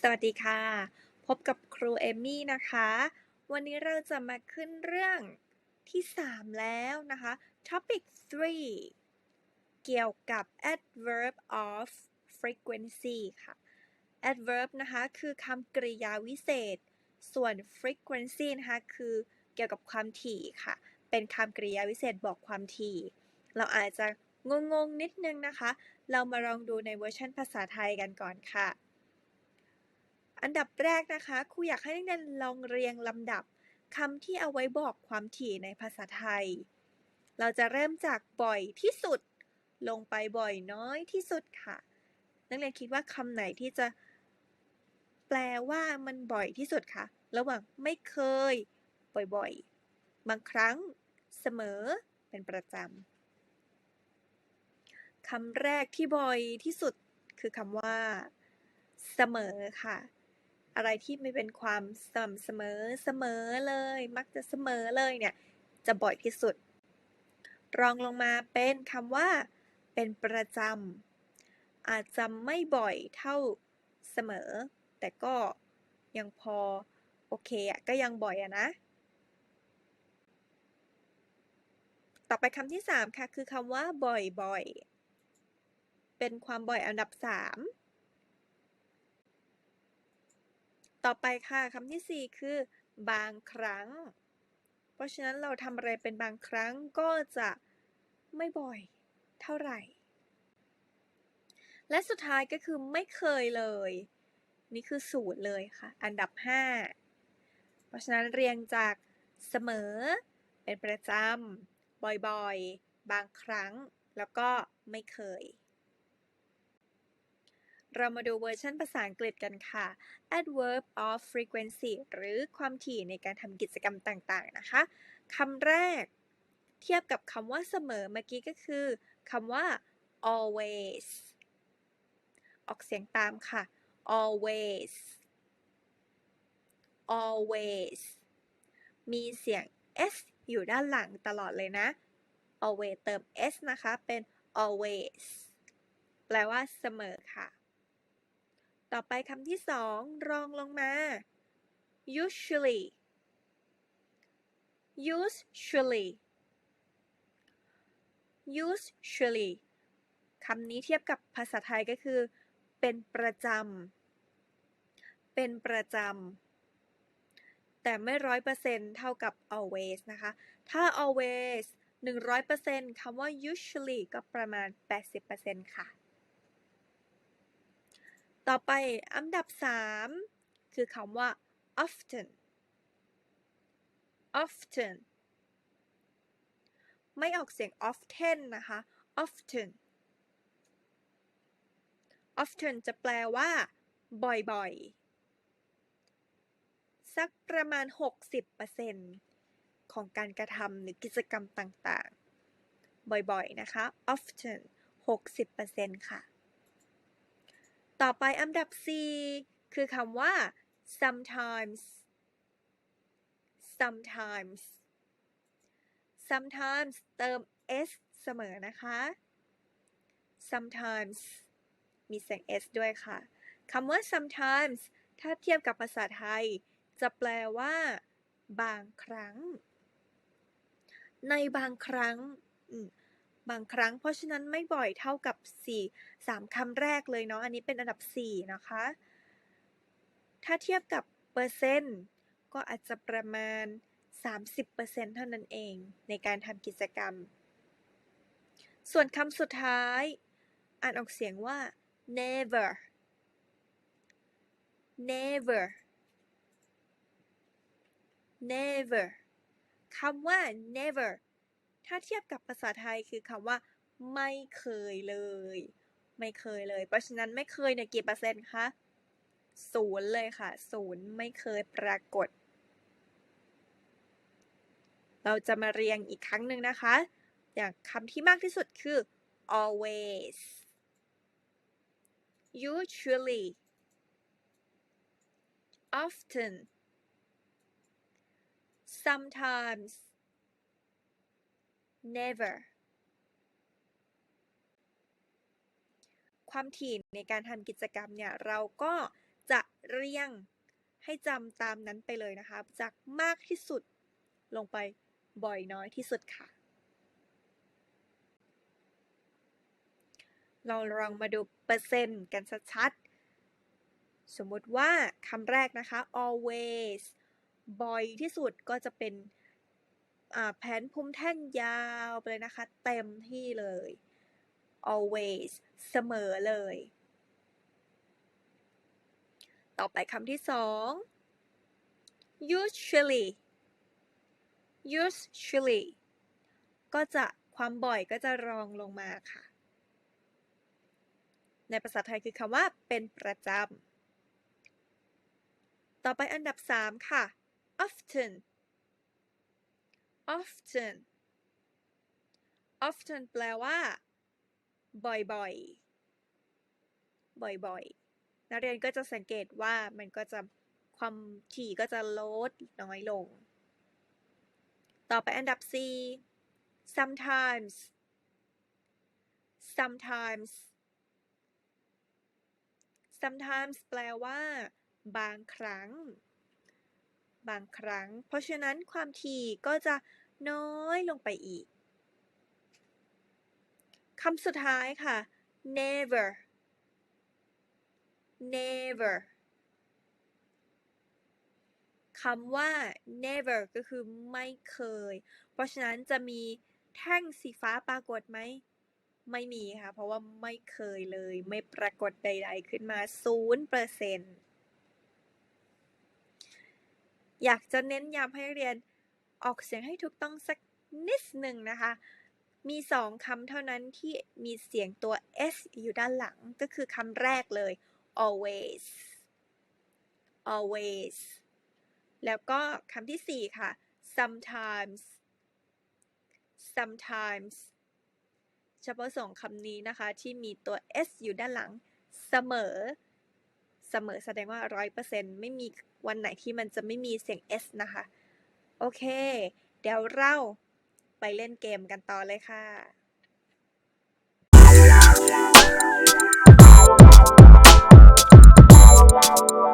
สวัสดีค่ะ พบกับครูเอมมี่นะคะ วันนี้เราจะมาขึ้นเรื่องที่ 3 แล้วนะคะ topic 3 เกี่ยวกับ adverb of frequency ค่ะ adverb นะคะ คือคำกริยาวิเศษ ส่วน frequency นะคะ คือเกี่ยวกับความถี่ค่ะ เป็นคำกริยาวิเศษบอกความถี่ เราอาจจะงงๆนิดนึงนะคะ เรามาลองดูในเวอร์ชันภาษาไทยกันก่อนค่ะ อันดับแรกนะคะครูอยากให้นักเรียนลองเรียงลำดับคำที่เอาไว้บอกความถี่ในภาษาไทย เราจะเริ่มจากบ่อยที่สุด ลงไปบ่อยน้อยที่สุดค่ะ นักเรียนคิดว่าคำไหนที่จะ แปลว่ามันบ่อยที่สุดคะระหว่างไม่เคย บ่อยๆ บางครั้ง เสมอ เป็นประจำคำแรกที่บ่อยที่สุดคือคำว่า เสมอค่ะ อะไรที่ไม่เป็นความสม่ำเสมอเสมอเลย มักจะเสมอเลยเนี่ย จะบ่อยที่สุด รองลงมาเป็นคำว่า เป็นประจำอาจจะไม่บ่อยเท่าเสมอ แต่ก็ยังพอ โอเคอะก็ยังบ่อยอะนะ ต่อไปคำที่ 3 ค่ะ คือคำว่าบ่อยๆ เป็นความบ่อยอันดับ 3 ต่อไปค่ะคำที่ 4 คือบางครั้ง เพราะฉะนั้นเราทำอะไรเป็นบางครั้งก็จะไม่บ่อยเท่าไหร่ และสุดท้ายก็คือไม่เคยเลย นี่คือศูนย์เลยค่ะ อันดับ 5 เพราะฉะนั้นเรียงจากเสมอ เป็นประจำบ่อยๆ บางครั้ง แล้วก็ไม่เคย เรามาดูเวอร์ชันภาษาอังกฤษกันค่ะ adverb of frequency หรือความถี่ในการทำกิจกรรมต่างๆนะคะคำแรก เทียบกับคำว่าเสมอเมื่อกี้ก็คือคำว่า always ออกเสียงตามค่ะ always always มีเสียง s อยู่ด้านหลังตลอดเลยนะ always เติม s นะคะ เป็น always แปลว่าเสมอค่ะ ต่อไปคำที่สองรองลงมา usually usually usually คำนี้เทียบกับภาษาไทยก็คือ เป็นประจำ เป็นประจำ แต่ไม่ร้อยเปอร์เซ็นต์เท่ากับ always นะคะ ถ้า always 100%คำว่า usually ก็ประมาณ 80%ค่ะ ต่อไปอันดับ 3 คือคำว่า often often ไม่ออกเสียง often นะคะ often often จะแปลว่า บ่อยๆ สักประมาณ 60%ของการกระทำหรือกิจกรรมต่างๆ บ่อยๆ นะคะ often 60%ค่ะ ต่อไปอันดับ 4 คือคำว่า sometimes sometimes sometimes เติม s เสมอนะคะ sometimes มีเสียง s ด้วยค่ะคำว่า sometimes ถ้าเทียบกับภาษาไทย จะแปลว่า บางครั้ง ในบางครั้ง บางครั้ง เพราะฉะนั้นไม่บ่อยเท่ากับ4 3คำแรกเลยเนาะ อันนี้เป็นอันดับ 4 นะคะ ถ้าเทียบกับเปอร์เซ็นต์ก็อาจจะประมาณ 30%เท่านั้นเองในการทำกิจกรรม ส่วนคำสุดท้าย อ่านออกเสียงว่า never never never คำว่า never ถ้าเทียบกับภาษาไทยคือคำว่า ไม่เคยเลย ไม่เคยเลย เพราะฉะนั้นไม่เคยเนี่ยกี่เปอร์เซ็นต์คะศูนย์เลยค่ะศูนย์ไม่เคยปรากฏ เราจะมาเรียงอีกครั้งหนึ่งนะคะ อย่างคำที่มากที่สุดคือ always usually often sometimes never ความถี่ในการทำกิจกรรมเนี่ย เราก็จะเรียงให้จำตามนั้นไปเลยนะคะ จากมากที่สุดลงไปบ่อยน้อยที่สุดค่ะ เราลองมาดูเปอร์เซ็นต์กันชัดๆ สมมติว่าคำแรกนะคะ always บ่อยที่สุดก็จะเป็น แผนภูมิแท่งยาวไปเลยนะคะ เต็มที่เลย always เสมอเลย ต่อไปคำที่สอง usually usually ก็จะความบ่อยก็จะรองลงมาค่ะ ในภาษาไทยคือคำว่าเป็นประจำ ต่อไปอันดับ 3 ค่ะ often often often แปลว่า บ่อยๆบ่อยๆนักเรียนก็จะสังเกตว่ามันก็จะความถี่ก็จะลดน้อยลง ต่อไปอันดับ4 sometimes sometimes sometimes แปลว่า บางครั้ง บางครั้ง เพราะฉะนั้นความถี่ก็จะน้อยลงไปอีกคำสุดท้ายค่ะ never never คำว่า never ก็คือไม่เคย เพราะฉะนั้นจะมีแท่งสีฟ้าปรากฏไหม ไม่มีค่ะ เพราะว่าไม่เคยเลย ไม่ปรากฏใด ๆ ขึ้นมา 0% อยากจะเน้นย้ำให้เรียนออกเสียงให้ถูกต้องสักนิดหนึ่งนะคะ มีสองคำเท่านั้นที่มีเสียงตัว s อยู่ด้านหลังก็คือคำแรกเลย always always แล้วก็คำที่สี่ค่ะ sometimes sometimes เฉพาะสองคำนี้นะคะ ที่มีตัว s อยู่ด้านหลังเสมอ เสมอแสดงว่า100%ไม่มี วันไหนที่มันจะไม่มีเสียง s นะคะ โอเค เดี๋ยวเราไปเล่นเกมกันต่อเลยค่ะ Wow.